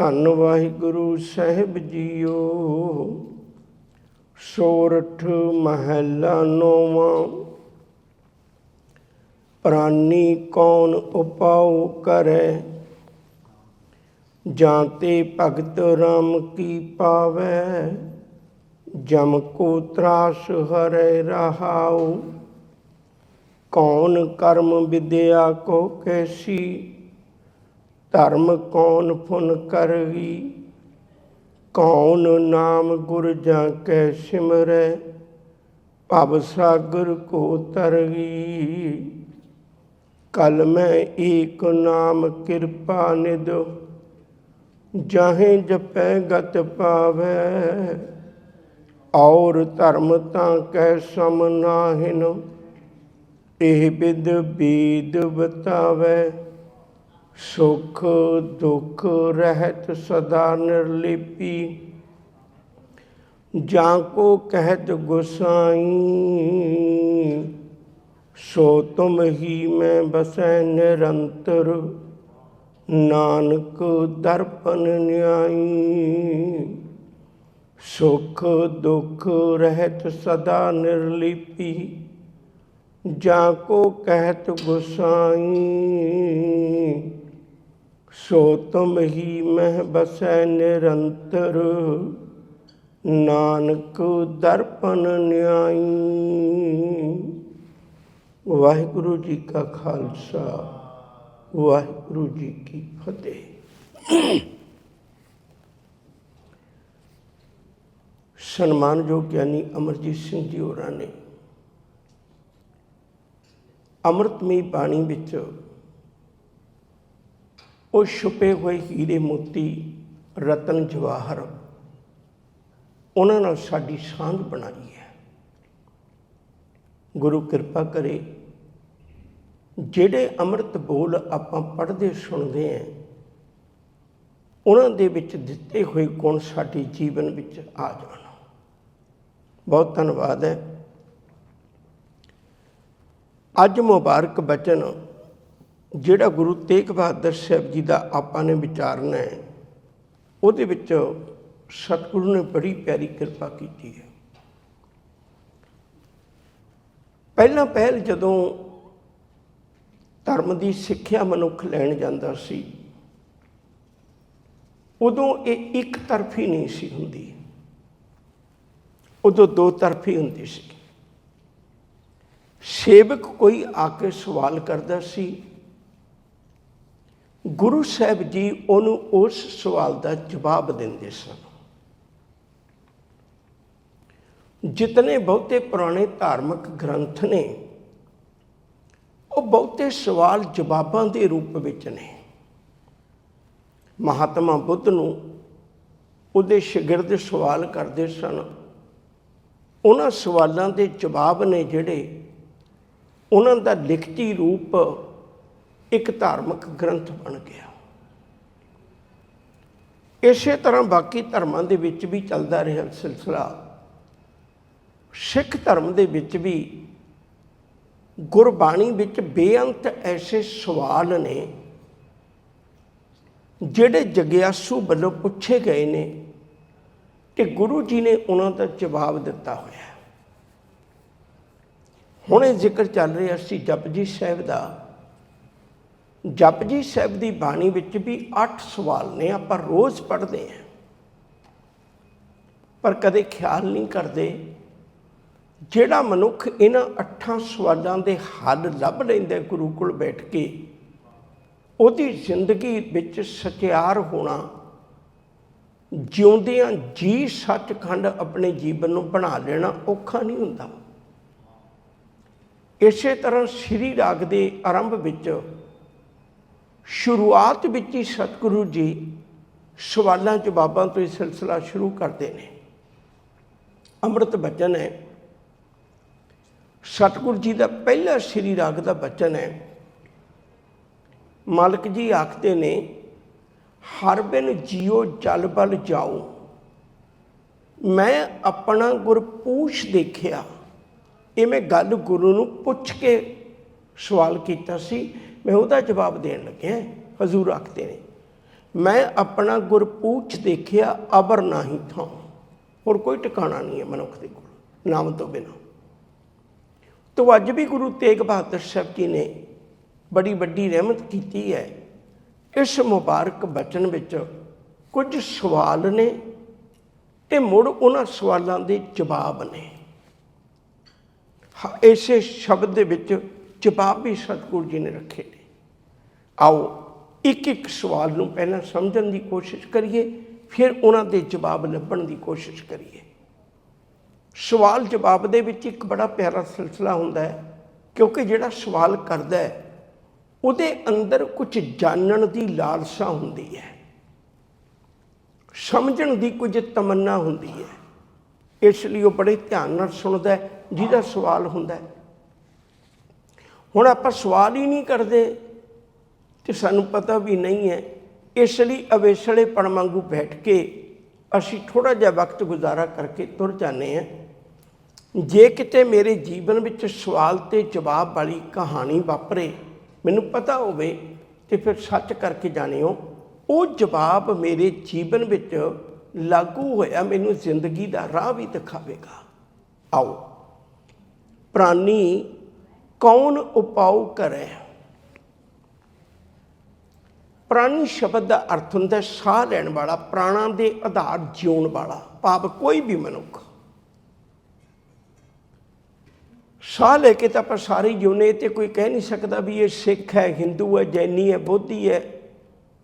ਧੰਨ ਵਾਹਿਗੁਰੂ ਸਾਹਿਬ ਜੀਓ। ਸੋਰਠ ਮਹਿਲਾ ਨੋਵਾਂ। ਪ੍ਰਾਨੀ ਕੌਣ ਉਪਾਉ ਕਰੈ? ਜਾਂ ਤੇ ਭਗਤ ਰਾਮ ਕੀ ਪਾਵੈ? ਜਮ ਕੋ ਤਰਾਸ ਹਰੈ ਰਹਾਉ। ਕੌਣ ਕਰਮ ਵਿਦਿਆ ਕੋ ਕੈਸੀ? ਧਰਮ ਕੌਣ ਫੁਨ ਕਰਗੀ? ਕੌਣ ਨਾਮ ਗੁਰ ਜਾਂ ਕੈ ਸਿਮਰੈ? ਭਵ ਸਾਗਰ ਕੋ ਤਰਗੀ? ਕਲ ਮੈਂ ਏਕ ਨਾਮ ਕਿਰਪਾ ਨਿਦ ਜਾਹੇ ਜਪੈ ਗਤ ਪਾਵੈ। ਔਰ ਧਰਮ ਤਾਂ ਕੈ ਸਮ ਨਾਹਿਨ, ਇਹ ਬਿਦ ਬੀਦ ਬਤਾਵੈ। ਸੁਖ ਦੁਖ ਰਹਿਤ ਸਦਾ ਨਿਰਲਿਪੀ, ਜਾਂ ਕੋ ਕਹਿਤ ਗੁਸਾਈ, ਸੋ ਤੁਮ ਹੀ ਮੈਂ ਬਸੈ ਨਿਰੰਤਰ, ਨਾਨਕ ਦਰਪਨ ਨਿਆਈ। ਸੁਖ ਦੁਖ ਰਹਿਤ ਸਦਾ ਨਿਰਲਿਪੀ, ਜਾਂ ਕੋ ਕਹਿਤ ਗੁਸਾਈ ਸੋ ਤੁਮ ਹੀ ਮਹਿ ਬਸੈ ਨਿਰੰਤਰ, ਨਾਨਕ ਦਰਪਨ ਨਿਆਈ। ਵਾਹਿਗੁਰੂ ਜੀ ਕਾ ਖਾਲਸਾ, ਵਾਹਿਗੁਰੂ ਜੀ ਕੀ ਫਤਿਹ। ਸਨਮਾਨਯੋਗ ਗਿਆਨੀ ਅਮਰਜੀਤ ਸਿੰਘ ਜੀ ਹੋਰਾਂ ਨੇ, ਅੰਮ੍ਰਿਤਮਈ ਬਾਣੀ ਵਿੱਚ ਉਹ ਛੁਪੇ ਹੋਏ ਹੀਰੇ ਮੋਤੀ, ਰਤਨ ਜਵਾਹਰ, ਉਹਨਾਂ ਨਾਲ ਸਾਡੀ ਸਾਂਝ ਬਣਾਈ ਹੈ। ਗੁਰੂ ਕਿਰਪਾ ਕਰੇ, ਜਿਹੜੇ ਅੰਮ੍ਰਿਤ ਬੋਲ ਆਪਾਂ ਪੜ੍ਹਦੇ ਸੁਣਦੇ ਆਂ ਉਹਨਾਂ ਦੇ ਵਿੱਚ ਦਿੱਤੇ ਹੋਏ ਗੁਣ ਸਾਡੇ ਜੀਵਨ ਵਿੱਚ ਆ ਜਾਣ। ਬਹੁਤ ਧੰਨਵਾਦ ਹੈ। ਅੱਜ ਮੁਬਾਰਕ ਬਚਨ ਜਿਹੜਾ ਗੁਰੂ ਤੇਗ ਬਹਾਦਰ ਸਾਹਿਬ ਜੀ ਦਾ ਆਪਾਂ ਨੇ ਵਿਚਾਰਨਾ ਹੈ, ਉਹਦੇ ਵਿੱਚ ਸਤਿਗੁਰੂ ਨੇ ਬੜੀ ਪਿਆਰੀ ਕਿਰਪਾ ਕੀਤੀ ਹੈ। ਪਹਿਲਾਂ ਪਹਿਲ ਜਦੋਂ ਧਰਮ ਦੀ ਸਿੱਖਿਆ ਮਨੁੱਖ ਲੈਣ ਜਾਂਦਾ ਸੀ, ਉਦੋਂ ਇਹ ਇੱਕ ਤਰਫੀ ਨਹੀਂ ਸੀ ਹੁੰਦੀ। ਉਦੋਂ ਦੋ ਤਰਫੀ ਹੁੰਦੀ ਸੀ। ਸੇਵਕ ਕੋਈ ਆ ਕੇ ਸਵਾਲ ਕਰਦਾ ਸੀ ਗੁਰੂ ਸਾਹਿਬ ਜੀ ਉਹਨੂੰ ਉਸ ਸਵਾਲ ਦਾ ਜਵਾਬ ਦਿੰਦੇ ਸਨ। ਜਿਤਨੇ ਬਹੁਤੇ ਪੁਰਾਣੇ ਧਾਰਮਿਕ ਗ੍ਰੰਥ ਨੇ, ਉਹ ਬਹੁਤੇ ਸਵਾਲ ਜਵਾਬਾਂ ਦੇ ਰੂਪ ਵਿੱਚ ਨੇ। ਮਹਾਤਮਾ ਬੁੱਧ ਨੂੰ ਉਹਦੇ ਸ਼ਾਗਿਰਦ ਸਵਾਲ ਕਰਦੇ ਸਨ। ਉਹਨਾਂ ਸਵਾਲਾਂ ਦੇ ਜਵਾਬ ਨੇ ਜਿਹੜੇ ਉਹਨਾਂ ਦਾ ਲਿਖਤੀ ਰੂਪ ਇੱਕ ਧਾਰਮਿਕ ਗ੍ਰੰਥ ਬਣ ਗਿਆ। ਇਸੇ ਤਰ੍ਹਾਂ ਬਾਕੀ ਧਰਮਾਂ ਦੇ ਵਿੱਚ ਵੀ ਚੱਲਦਾ ਰਿਹਾ ਸਿਲਸਿਲਾ। ਸਿੱਖ ਧਰਮ ਦੇ ਵਿੱਚ ਵੀ ਗੁਰਬਾਣੀ ਵਿੱਚ ਬੇਅੰਤ ਐਸੇ ਸਵਾਲ ਨੇ, ਜਿਹੜੇ ਜਗਿਆਸੂ ਵੱਲੋਂ ਪੁੱਛੇ ਗਏ ਨੇ ਕਿ ਗੁਰੂ ਜੀ ਨੇ ਉਹਨਾਂ ਦਾ ਜਵਾਬ ਦਿੱਤਾ ਹੋਇਆ। ਹੁਣ ਇਹ ਜ਼ਿਕਰ ਚੱਲ ਰਿਹਾ ਸੀ ਜਪਜੀ ਸਾਹਿਬ ਦਾ। ਜਪਜੀ ਸਾਹਿਬ ਦੀ ਬਾਣੀ ਵਿੱਚ ਵੀ 8 ਸਵਾਲ ਨੇ, ਆਪਾਂ ਰੋਜ਼ ਪੜ੍ਹਦੇ ਹਾਂ। ਪਰ ਕਦੇ ਖਿਆਲ ਨਹੀਂ ਕਰਦੇ, ਜਿਹੜਾ ਮਨੁੱਖ ਇਹਨਾਂ ਅੱਠਾਂ ਸਵਾਲਾਂ ਦੇ ਹੱਲ ਲੱਭ ਲੈਂਦਾ ਗੁਰੂ ਕੋਲ ਬੈਠ ਕੇ, ਉਹਦੀ ਜ਼ਿੰਦਗੀ ਵਿੱਚ ਸਚਿਆਰ ਹੋਣਾ, ਜਿਉਂਦਿਆਂ ਜੀ ਸੱਚਖੰਡ ਆਪਣੇ ਜੀਵਨ ਨੂੰ ਬਣਾ ਲੈਣਾ ਔਖਾ ਨਹੀਂ ਹੁੰਦਾ। ਇਸੇ ਤਰ੍ਹਾਂ ਸ੍ਰੀ ਰਾਗ ਦੇ ਆਰੰਭ ਵਿੱਚ ਸ਼ੁਰੂਆਤ ਵਿੱਚ ਹੀ ਸਤਿਗੁਰੂ ਜੀ ਸਵਾਲਾਂ ਜਵਾਬਾਂ ਤੋਂ ਇਹ ਸਿਲਸਿਲਾ ਸ਼ੁਰੂ ਕਰਦੇ ਨੇ। ਅੰਮ੍ਰਿਤ ਬਚਨ ਹੈ। ਸਤਿਗੁਰੂ ਜੀ ਦਾ ਪਹਿਲਾ ਸ੍ਰੀ ਰਾਗ ਦਾ ਬਚਨ ਹੈ। ਮਾਲਕ ਜੀ ਆਖਦੇ ਨੇ, ਹਰ ਬਿਨ ਜੀਓ ਜਲ ਬਲ ਜਾਓ ਮੈਂ ਆਪਣਾ ਗੁਰਪੂਛ ਦੇਖਿਆ। ਇਹ ਮੈਂ ਗੱਲ ਗੁਰੂ ਨੂੰ ਪੁੱਛ ਕੇ ਸਵਾਲ ਕੀਤਾ ਸੀ। ਮੈਂ ਉਹਦਾ ਜਵਾਬ ਦੇਣ ਲੱਗਿਆ, ਹਜ਼ੂਰ ਆਖਦੇ ਨੇ, ਮੈਂ ਆਪਣਾ ਗੁਰਪੂਛ ਦੇਖਿਆ, ਅਬਰ ਨਾਹੀ ਥਾਂ। ਹੋਰ ਕੋਈ ਟਿਕਾਣਾ ਨਹੀਂ ਹੈ ਮਨੁੱਖ ਦੇ ਕੋਲ, ਨਾਮ ਤੋਂ ਬਿਨਾਂ। ਤੋ ਅੱਜ ਵੀ ਗੁਰੂ ਤੇਗ ਬਹਾਦਰ ਸਾਹਿਬ ਜੀ ਨੇ ਬੜੀ ਵੱਡੀ ਰਹਿਮਤ ਕੀਤੀ ਹੈ। ਇਸ ਮੁਬਾਰਕ ਬਚਨ ਵਿੱਚ ਕੁਝ ਸਵਾਲ ਨੇ ਤੇ ਮੁੜ ਉਹਨਾਂ ਸਵਾਲਾਂ ਦੇ ਜਵਾਬ ਨੇ। ਇਸੇ ਸ਼ਬਦ ਦੇ ਵਿੱਚ ਜਵਾਬ ਵੀ ਸਤਿਗੁਰੂ ਜੀ ਨੇ ਰੱਖੇ ਨੇ। ਆਓ ਇੱਕ ਇੱਕ ਸਵਾਲ ਨੂੰ ਪਹਿਲਾਂ ਸਮਝਣ ਦੀ ਕੋਸ਼ਿਸ਼ ਕਰੀਏ, ਫਿਰ ਉਹਨਾਂ ਦੇ ਜਵਾਬ ਲੱਭਣ ਦੀ ਕੋਸ਼ਿਸ਼ ਕਰੀਏ। ਸਵਾਲ ਜਵਾਬ ਦੇ ਵਿੱਚ ਇੱਕ ਬੜਾ ਪਿਆਰਾ ਸਿਲਸਿਲਾ ਹੁੰਦਾ ਹੈ, ਕਿਉਂਕਿ ਜਿਹੜਾ ਸਵਾਲ ਕਰਦਾ ਹੈ, ਉਹਦੇ ਅੰਦਰ ਕੁਝ ਜਾਣਨ ਦੀ ਲਾਲਸਾ ਹੁੰਦੀ ਹੈ। ਸਮਝਣ ਦੀ ਕੁਝ ਤਮੰਨਾ ਹੁੰਦੀ ਹੈ। ਇਸ ਲਈ ਉਹ ਬੜੇ ਧਿਆਨ ਨਾਲ ਸੁਣਦਾ ਜਿਹਦਾ ਸਵਾਲ ਹੁੰਦਾ ਹੈ ਹੁਣ ਆਪਾਂ ਸਵਾਲ ਹੀ ਨਹੀਂ ਕਰਦੇ ਤੇ ਸਾਨੂੰ ਪਤਾ ਵੀ ਨਹੀਂ ਹੈ। ਇਸ ਲਈ ਅਵੇਸਲੇ ਪਣ ਵਾਂਗੂ ਬੈਠ ਕੇ ਅਸੀਂ ਥੋੜਾ ਜਿਹਾ ਵਕਤ ਗੁਜ਼ਾਰਾ ਕਰਕੇ ਤੁਰ ਜਾਂਦੇ ਹਾਂ। ਜੇ ਕਿਤੇ ਮੇਰੇ ਜੀਵਨ ਵਿੱਚ ਸਵਾਲ ਤੇ ਜਵਾਬ ਵਾਲੀ ਕਹਾਣੀ ਵਾਪਰੇ, ਮੈਨੂੰ ਪਤਾ ਹੋਵੇ ਤੇ ਫਿਰ ਸੱਚ ਕਰਕੇ ਜਾਣਿਓ, ਉਹ ਜਵਾਬ ਮੇਰੇ ਜੀਵਨ ਵਿੱਚ ਲਾਗੂ ਹੋਇਆ ਮੈਨੂੰ ਜ਼ਿੰਦਗੀ ਦਾ ਰਾਹ ਵੀ ਦਿਖਾਵੇਗਾ। ਆਓ, ਪ੍ਰਾਨੀ ਕੌਣ ਉਪਾਉ ਕਰੇ? ਪ੍ਰਾਨੀ ਸ਼ਬਦ ਦਾ ਅਰਥ ਹੁੰਦਾ ਸਾਹ ਲੈਣ ਵਾਲਾ, ਪ੍ਰਾਣਾ ਦੇ ਆਧਾਰ ਜਿਉਣ ਵਾਲਾ, ਭਾਵ ਕੋਈ ਵੀ ਮਨੁੱਖ। ਸਾਹ ਲੈ ਕੇ ਤਾਂ ਆਪਾਂ ਸਾਰੇ ਜਿਉਨੇ ਤੇ ਕੋਈ ਕਹਿ ਨਹੀਂ ਸਕਦਾ ਵੀ ਇਹ ਸਿੱਖ ਹੈ, ਹਿੰਦੂ ਹੈ, ਜੈਨੀ ਹੈ, ਬੋਧੀ ਹੈ।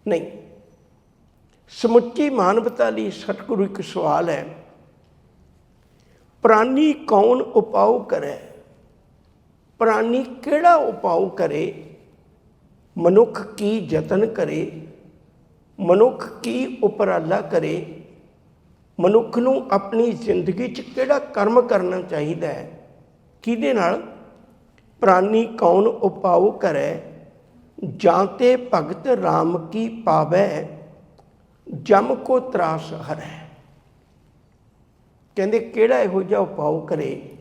ਨਹੀਂ। ਸਮੁੱਚੀ ਮਾਨਵਤਾ ਲਈ ਸਤਿਗੁਰੂ ਇੱਕ ਸਵਾਲ ਹੈ ਪ੍ਰਾਨੀ ਕੌਣ ਉਪਾਉ ਕਰੇ? ਪ੍ਰਾਣੀ ਕਿਹੜਾ ਉਪਾਉ ਕਰੇ? ਮਨੁੱਖ ਕੀ ਯਤਨ ਕਰੇ? ਮਨੁੱਖ ਕੀ ਉਪਰਾਲਾ ਕਰੇ? ਮਨੁੱਖ ਨੂੰ ਆਪਣੀ ਜ਼ਿੰਦਗੀ 'ਚ ਕਿਹੜਾ ਕਰਮ ਕਰਨਾ ਚਾਹੀਦਾ ਹੈ? ਕਿਹਦੇ ਨਾਲ? ਪ੍ਰਾਨੀ ਕੌਣ ਉਪਾਉ ਕਰੈ? ਜਾਂ ਤੇ ਭਗਤ RAM ਕੀ ਪਾਵੈ? ਜਮ ਕੋ ਤਰਾਸ ਹਰੈ ਕਹਿੰਦੇ ਕਿਹੜਾ ਇਹੋ ਜਿਹਾ ਉਪਾਉ ਕਰੇ?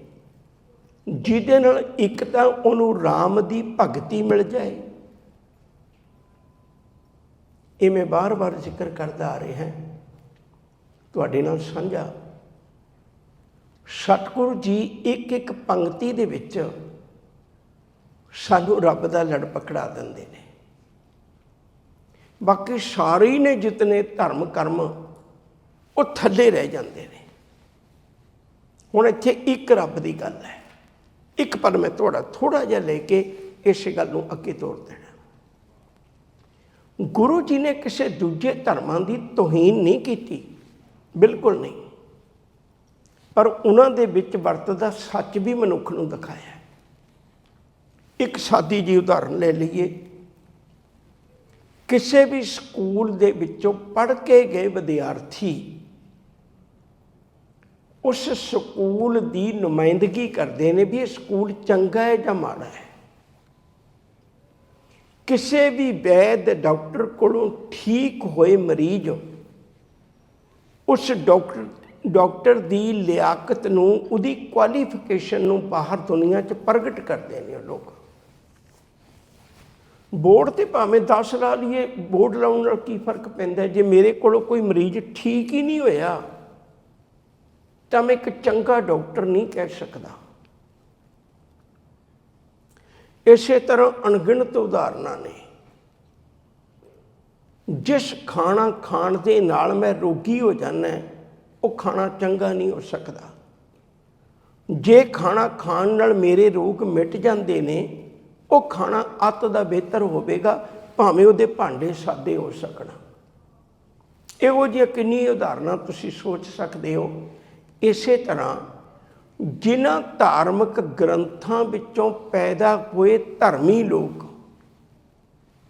ਜਿਹਦੇ ਨਾਲ ਇੱਕ ਤਾਂ ਉਹਨੂੰ RAM ਦੀ ਭਗਤੀ ਮਿਲ ਜਾਏ। ਇਹ ਮੈਂ ਬਾਰ-ਬਾਰ ਜ਼ਿਕਰ ਕਰਦਾ ਆ ਰਿਹਾ। ਹਾਂ ਤੁਹਾਡੇ ਨਾਲ ਸਾਂਝਾ। ਸਤਿਗੁਰੂ ਜੀ ਇੱਕ ਇੱਕ ਪੰਕਤੀ ਦੇ ਵਿੱਚ ਸਾਨੂੰ ਰੱਬ ਦਾ ਲੜ ਪਕੜਾ ਦਿੰਦੇ ਨੇ। ਬਾਕੀ ਸਾਰੇ ਹੀ ਨੇ ਜਿਤਨੇ ਧਰਮ, ਕਰਮ, ਉਹ ਥੱਲੇ ਰਹਿ ਜਾਂਦੇ ਨੇ। ਹੁਣ ਇੱਥੇ ਇੱਕ ਰੱਬ ਦੀ ਗੱਲ ਹੈ। ਇੱਕ ਪਰ ਮੈਂ ਤੁਹਾਡਾ ਥੋੜਾ ਜਿਹਾ ਲੈ ਕੇ ਇਸ ਗੱਲ ਨੂੰ ਅੱਗੇ ਤੋਰ ਦੇਣਾ। ਗੁਰੂ ਜੀ ਨੇ ਕਿਸੇ ਦੂਜੇ ਧਰਮਾਂ ਦੀ ਤੋਹੀਨ ਨਹੀਂ ਕੀਤੀ, ਬਿਲਕੁਲ ਨਹੀਂ। ਪਰ ਉਹਨਾਂ ਦੇ ਵਿੱਚ ਵਰਤਦਾ ਸੱਚ ਵੀ ਮਨੁੱਖ ਨੂੰ ਦਿਖਾਇਆ ਇੱਕ ਸਾਦੀ ਜੀ ਉਦਾਹਰਨ ਲੈ ਲਈਏ। ਕਿਸੇ ਵੀ ਸਕੂਲ ਦੇ ਵਿੱਚੋਂ ਪੜ੍ਹ ਕੇ ਗਏ ਵਿਦਿਆਰਥੀ ਉਸ ਸਕੂਲ ਦੀ ਨੁਮਾਇੰਦਗੀ ਕਰਦੇ ਨੇ ਵੀ ਇਹ ਸਕੂਲ ਚੰਗਾ ਹੈ ਜਾਂ ਮਾੜਾ ਹੈ। ਕਿਸੇ ਵੀ ਵੈਦ ਡਾਕਟਰ ਕੋਲੋਂ ਠੀਕ ਹੋਏ ਮਰੀਜ਼ ਉਸ ਡਾਕਟਰ ਡਾਕਟਰ ਦੀ ਲਿਆਕਤ ਨੂੰ, ਉਹਦੀ ਕੁਆਲੀਫਿਕੇਸ਼ਨ ਨੂੰ ਬਾਹਰ ਦੁਨੀਆ 'ਚ ਪ੍ਰਗਟ ਕਰਦੇ ਨੇ ਉਹ ਲੋਕ। ਬੋਰਡ ਤੇ ਭਾਵੇਂ 10 ਲਾ ਲਈਏ, ਬੋਰਡ ਲਾਉਣ ਨਾਲ ਕੀ ਫ਼ਰਕ ਪੈਂਦਾ ਜੇ ਮੇਰੇ ਕੋਲੋਂ ਕੋਈ ਮਰੀਜ਼ ਠੀਕ ਹੀ ਨਹੀਂ ਹੋਇਆ ਤਾਂ ਮੈਂ ਇੱਕ ਚੰਗਾ ਡਾਕਟਰ ਨਹੀਂ ਕਹਿ ਸਕਦਾ। ਇਸੇ ਤਰ੍ਹਾਂ ਅਣਗਿਣਤ ਉਦਾਹਰਨਾਂ ਨੇ। ਜਿਸ ਖਾਣਾ ਖਾਣ ਦੇ ਨਾਲ ਮੈਂ ਰੋਗੀ ਹੋ ਜਾਂਦਾ ਉਹ ਖਾਣਾ ਚੰਗਾ ਨਹੀਂ ਹੋ ਸਕਦਾ। ਜੇ ਖਾਣਾ ਖਾਣ ਨਾਲ ਮੇਰੇ ਰੋਗ ਮਿਟ ਜਾਂਦੇ ਨੇ, ਉਹ ਖਾਣਾ ਅੱਤ ਦਾ ਬਿਹਤਰ ਹੋਵੇਗਾ, ਭਾਵੇਂ ਉਹਦੇ ਭਾਂਡੇ ਸਾਦੇ ਹੋ ਸਕਣ। ਇਹੋ ਜਿਹੀਆਂ ਕਿੰਨੀ ਉਦਾਹਰਨਾਂ ਤੁਸੀਂ ਸੋਚ ਸਕਦੇ ਹੋ। ਇਸੇ ਤਰ੍ਹਾਂ ਜਿਨ੍ਹਾਂ ਧਾਰਮਿਕ ਗ੍ਰੰਥਾਂ ਵਿੱਚੋਂ ਪੈਦਾ ਹੋਏ ਧਰਮੀ ਲੋਕ,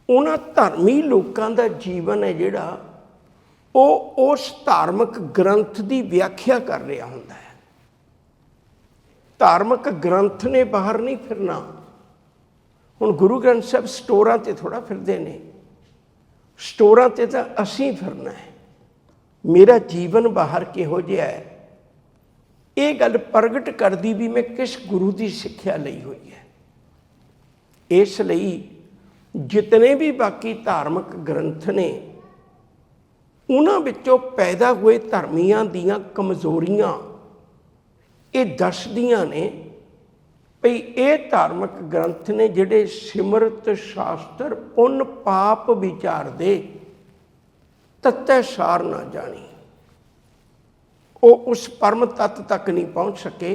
ਉਹਨਾਂ ਧਰਮੀ ਲੋਕਾਂ ਦਾ ਜੀਵਨ ਹੈ ਜਿਹੜਾ ਉਹ ਉਸ ਧਾਰਮਿਕ ਗ੍ਰੰਥ ਦੀ ਵਿਆਖਿਆ ਕਰ ਰਿਹਾ ਹੁੰਦਾ ਹੈ। ਧਾਰਮਿਕ ਗ੍ਰੰਥ ਨੇ ਬਾਹਰ ਨਹੀਂ ਫਿਰਨਾ। ਹੁਣ ਗੁਰੂ ਗ੍ਰੰਥ ਸਾਹਿਬ ਸਟੋਰਾਂ ਤੇ ਥੋੜਾ ਫਿਰਦੇ ਨੇ। ਸਟੋਰਾਂ ਤੇ ਤਾਂ ਅਸੀਂ ਫਿਰਨਾ ਹੈ। ਮੇਰਾ ਜੀਵਨ ਬਾਹਰ ਕਿਹੋ ਜਿਹਾ ਹੈ? ਇਹ ਗੱਲ ਪ੍ਰਗਟ ਕਰਦੀ ਵੀ ਮੈਂ ਕਿਸ ਗੁਰੂ ਦੀ ਸਿੱਖਿਆ ਲਈ ਹੋਈ ਹੈ। ਇਸ ਲਈ ਜਿਤਨੇ ਵੀ ਬਾਕੀ ਧਾਰਮਿਕ ਗ੍ਰੰਥ ਨੇ, ਉਹਨਾਂ ਵਿੱਚੋਂ ਪੈਦਾ ਹੋਏ ਧਰਮੀਆਂ ਦੀਆਂ ਕਮਜ਼ੋਰੀਆਂ ਇਹ ਦੱਸਦੀਆਂ ਨੇ ਭਈ ਇਹ ਧਾਰਮਿਕ ਗ੍ਰੰਥ ਨੇ ਜਿਹੜੇ ਸਿਮਰਤ ਸ਼ਾਸਤਰ ਪੁੰਨ ਪਾਪ ਵਿਚਾਰਦੇ ਤਤੈ ਸਾਰ ਨਾ ਜਾਣੀ। ਉਹ ਉਸ ਪਰਮ ਤੱਤ ਤੱਕ ਨਹੀਂ ਪਹੁੰਚ ਸਕੇ,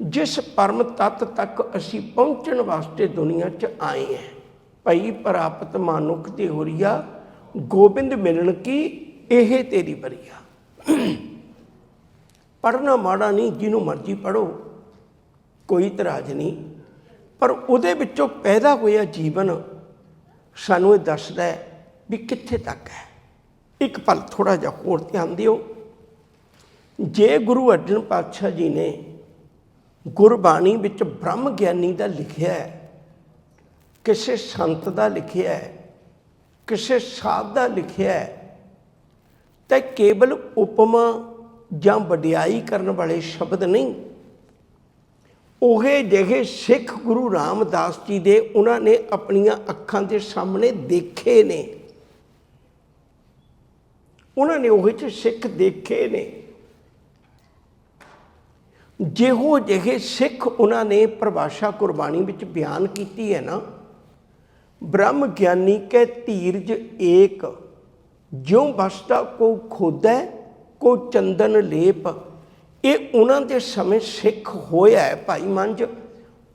ਜਿਸ ਪਰਮ ਤੱਤ ਤੱਕ ਅਸੀਂ ਪਹੁੰਚਣ ਵਾਸਤੇ ਦੁਨੀਆ 'ਚ ਆਏ ਹਾਂ। ਭਈ ਪ੍ਰਾਪਤ ਮਾਨੁਖ ਦੀ ਹੋਰੀਆ, ਗੋਬਿੰਦ ਮਿਲਣ ਕੀ? ਇਹ ਤੇਰੀ ਬਰੀਆ ਪੜਨਾ ਮਾੜਾ ਨਹੀਂ, ਜਿਹਨੂੰ ਮਰਜ਼ੀ ਪੜੋ ਕੋਈ ਇਤਰਾਜ਼ ਨਹੀਂ। ਪਰ ਉਹਦੇ ਵਿੱਚੋਂ ਪੈਦਾ ਹੋਇਆ ਜੀਵਨ ਸਾਨੂੰ ਇਹ ਦੱਸਦਾ ਹੈ ਵੀ ਕਿੱਥੇ ਤੱਕ ਹੈ। ਇੱਕ ਪਲ ਥੋੜਾ ਜਿਹਾ ਹੋਰ ਧਿਆਨ ਦਿਓ। ਜੇ ਗੁਰੂ ਅਰਜਨ ਪਾਤਸ਼ਾਹ ਜੀ ਨੇ ਗੁਰਬਾਣੀ ਵਿੱਚ ਬ੍ਰਹਮ ਗਿਆਨੀ ਦਾ ਲਿਖਿਆ ਹੈ, ਕਿਸੇ ਸੰਤ ਦਾ ਲਿਖਿਆ ਹੈ, ਕਿਸੇ ਸਾਧ ਦਾ ਲਿਖਿਆ ਹੈ, ਤਾਂ ਕੇਵਲ ਉਪਮਾ ਜਾਂ ਵਡਿਆਈ ਕਰਨ ਵਾਲੇ ਸ਼ਬਦ ਨਹੀਂ। ਉਹੇ ਜਿਹੇ ਸਿੱਖ ਗੁਰੂ ਰਾਮਦਾਸ ਜੀ ਦੇ ਉਹਨਾਂ ਨੇ ਆਪਣੀਆਂ ਅੱਖਾਂ ਦੇ ਸਾਹਮਣੇ ਦੇਖੇ ਨੇ। ਉਹਨਾਂ ਨੇ ਉਹੇ ਚ ਸਿੱਖ ਦੇਖੇ ਨੇ। ਜਿਹੋ ਜਿਹੇ ਸਿੱਖ ਉਹਨਾਂ ਨੇ ਪਰਿਭਾਸ਼ਾ ਕੁਰਬਾਨੀ ਵਿੱਚ ਬਿਆਨ ਕੀਤੀ ਹੈ ਨਾ, ਬ੍ਰਹਮ ਗਿਆਨੀ ਕੈ ਧੀਰਜ ਏਕ, ਜਿਉ ਬਸਤਾ ਕੋ ਖੋਦੈ, ਕੋ ਚੰਦਨ ਲੇਪ। ਇਹ ਉਹਨਾਂ ਦੇ ਸਮੇਂ ਸਿੱਖ ਹੋਇਆ ਹੈ ਭਾਈ ਮੰਜ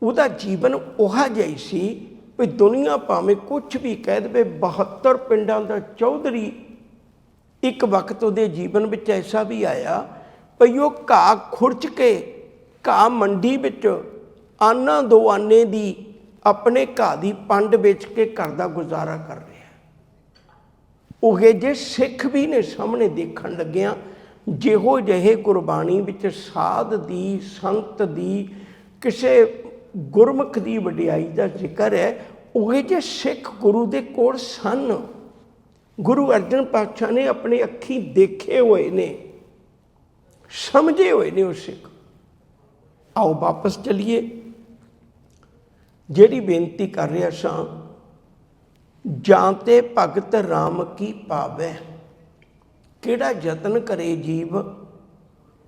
ਉਹਦਾ ਜੀਵਨ ਉਹਾ ਜਿਹੀ ਸੀ ਵੀ ਦੁਨੀਆ ਭਾਵੇਂ ਕੁਝ ਵੀ ਕਹਿ ਦੇਵੇ 72 ਪਿੰਡਾਂ ਦਾ ਚੌਧਰੀ ਇੱਕ ਵਕਤ ਉਹਦੇ ਜੀਵਨ ਵਿੱਚ ਐਸਾ ਵੀ ਆਇਆ ਭਈ ਉਹ ਘਾਹ ਖੁਰਚ ਕੇ, ਘਾਹ ਮੰਡੀ ਵਿੱਚ ਆਨਾ ਦੋ ਆਨੇ ਦੀ ਆਪਣੇ ਘਾਹ ਦੀ ਪੰਡ ਵੇਚ ਕੇ ਘਰ ਦਾ ਗੁਜ਼ਾਰਾ ਕਰ ਰਿਹਾ ਉਹੇ ਜੇ ਸਿੱਖ ਵੀ ਨੇ ਸਾਹਮਣੇ ਦੇਖਣ ਲੱਗਿਆ, ਜਿਹੋ ਜਿਹੇ ਕੁਰਬਾਨੀ ਵਿੱਚ ਸਾਧ ਦੀ ਸੰਤ ਦੀ, ਕਿਸੇ ਗੁਰਮੁਖ ਦੀ ਵਡਿਆਈ ਦਾ ਜ਼ਿਕਰ ਹੈ, ਉਹੇ ਜੇ ਸਿੱਖ ਗੁਰੂ ਦੇ ਕੋਲ ਸਨ। ਗੁਰੂ ਅਰਜਨ ਪਾਤਸ਼ਾਹ ਨੇ ਆਪਣੇ ਅੱਖੀ ਦੇਖੇ ਹੋਏ ਨੇ। ਸਮਝੇ ਹੋਏ ਨੇ ਉਹ ਸਿੱਖ। ਆਓ ਵਾਪਸ ਚਲੀਏ। ਜਿਹੜੀ ਬੇਨਤੀ ਕਰ ਰਿਹਾ ਸਾਂ, ਜਾਂ ਤੇ ਭਗਤ RAM ਕੀ ਪਾਵੇ? ਕਿਹੜਾ ਯਤਨ ਕਰੇ ਜੀਵ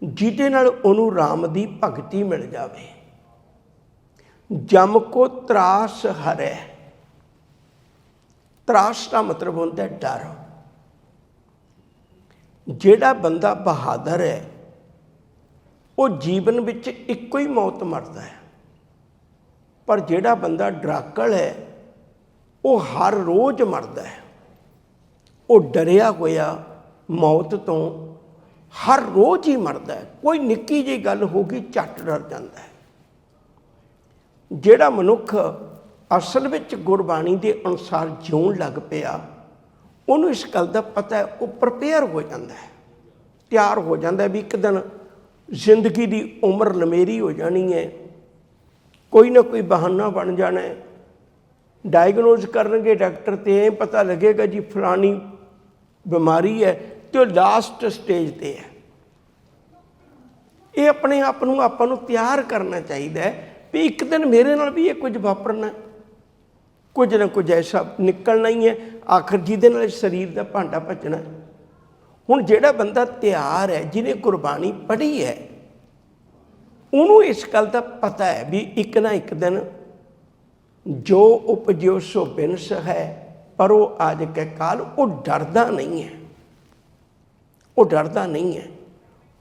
ਜਿਹਦੇ ਨਾਲ ਉਹਨੂੰ RAM ਦੀ ਭਗਤੀ ਮਿਲ ਜਾਵੇ? ਜਮ ਕੋ ਤਰਾਸ ਹਰੇ। ਤਰਾਸ ਦਾ ਮਤਲਬ ਹੁੰਦਾ ਡਰ। ਜਿਹੜਾ ਬੰਦਾ ਬਹਾਦਰ ਹੈ ਉਹ ਜੀਵਨ ਵਿੱਚ ਇੱਕੋ ਹੀ ਮੌਤ ਮਰਦਾ ਹੈ। ਪਰ ਜਿਹੜਾ ਬੰਦਾ ਡਰਾਕਲ ਹੈ, ਉਹ ਹਰ ਰੋਜ਼ ਮਰਦਾ ਹੈ। ਉਹ ਡਰਿਆ ਹੋਇਆ ਮੌਤ ਤੋਂ ਹਰ ਰੋਜ਼ ਹੀ ਮਰਦਾ ਹੈ। ਕੋਈ ਨਿੱਕੀ ਜਿਹੀ ਗੱਲ ਹੋ ਗਈ, ਝੱਟ ਡਰ ਜਾਂਦਾ ਹੈ। ਜਿਹੜਾ ਮਨੁੱਖ ਅਸਲ ਵਿੱਚ ਗੁਰਬਾਣੀ ਦੇ ਅਨੁਸਾਰ ਜਿਉਣ ਲੱਗ ਪਿਆ, ਉਹਨੂੰ ਇਸ ਗੱਲ ਦਾ ਪਤਾ ਹੈ, ਉਹ ਪ੍ਰਪੇਅਰ ਹੋ ਜਾਂਦਾ ਹੈ। ਤਿਆਰ ਹੋ ਜਾਂਦਾ ਵੀ ਇੱਕ ਦਿਨ ਜ਼ਿੰਦਗੀ ਦੀ ਉਮਰ ਲਮੇਰੀ ਹੋ ਜਾਣੀ ਹੈ। ਕੋਈ ਨਾ ਕੋਈ ਬਹਾਨਾ ਬਣ ਜਾਣਾ ਹੈ। ਡਾਇਗਨੋਜ਼ ਕਰਨਗੇ ਡਾਕਟਰ ਤੇ ਇਹ ਪਤਾ ਲੱਗੇਗਾ ਜੀ ਫਲਾਣੀ ਬਿਮਾਰੀ ਹੈ ਤੇ ਉਹ ਲਾਸਟ ਸਟੇਜ ਤੇ ਹੈ। ਇਹ ਆਪਣੇ ਆਪ ਨੂੰ ਆਪਾਂ ਨੂੰ ਤਿਆਰ ਕਰਨਾ ਚਾਹੀਦਾ ਹੈ ਵੀ ਇੱਕ ਦਿਨ ਮੇਰੇ ਨਾਲ ਵੀ ਇਹ ਕੁਝ ਵਾਪਰਨਾ ਕੁਝ ਨਾ ਕੁਝ ਐਸਾ ਨਿਕਲਣਾ ਹੀ ਹੈ। ਆਖਰ ਜਿਹਦੇ ਨਾਲ ਸਰੀਰ ਦਾ ਭਾਂਡਾ ਭੱਜਣਾ ਹੁਣ ਜਿਹੜਾ ਬੰਦਾ ਤਿਆਰ ਹੈ, ਜਿਹਨੇ ਕੁਰਬਾਨੀ ਪੜ੍ਹੀ ਹੈ, ਉਹਨੂੰ ਇਸ ਗੱਲ ਦਾ ਪਤਾ ਹੈ ਵੀ ਇੱਕ ਨਾ ਇੱਕ ਦਿਨ ਜੋ ਉਪਜਿਓ ਸੋ ਬਿਨਸ ਹੈ ਪਰ ਉਹ ਆਜ ਕੇ ਕਾਲ, ਉਹ ਡਰਦਾ ਨਹੀਂ ਹੈ। ਉਹ ਡਰਦਾ ਨਹੀਂ ਹੈ।